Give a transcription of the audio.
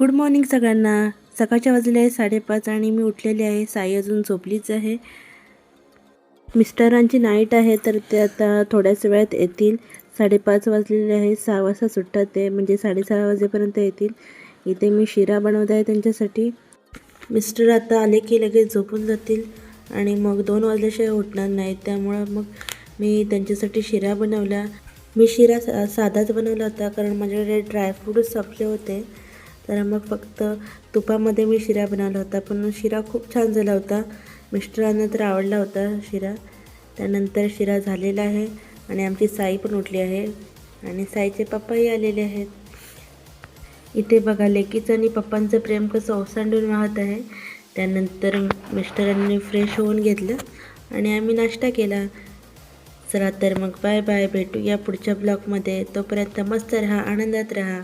Good morning सगळ्यांना. सकाळच्या वाजले आहे साडेपाच आणि मी उठलेली आहे. साई अजून झोपलीच आहे. मिस्टरांची नाईट आहे तर ते आता थोड्याच वेळात येतील. साडेपाच वाजलेले आहे सहा वाजता सुट्टा ते म्हणजे साडेसहा वाजेपर्यंत येतील. इथे मी शिरा बनवत आहे त्यांच्यासाठी. मिस्टर आता आले की लगेच झोपून जातील. आणि मग दोन वाजल्याशिवाय उठणार नाहीत. त्यामुळं मग मी त्यांच्यासाठी शिरा बनवला. मी शिरा सा साधाच बनवला होता कारण माझ्याकडे ड्रायफ्रूट्स संपले होते. तर मग फक्त तुपामध्ये मी शिरा बनवला होता. पण शिरा खूप छान झाला होता. मिस्टरांना तर आवडला होता शिरा. त्यानंतर शिरा झालेला आहे आणि आमची साई पण उठली आहे आणि साईचे पप्पाही आलेले आहेत. इथे बघा लेकीचं आणि पप्पांचं प्रेम कसं ओसांडून वाहत आहे. त्यानंतर मिस्टरांनी फ्रेश होऊन घेतलं आणि आम्ही नाश्ता केला. चला तर मग बाय बाय भेटूया पुढच्या ब्लॉगमध्ये तोपर्यंत मस्त राहा आनंदात राहा.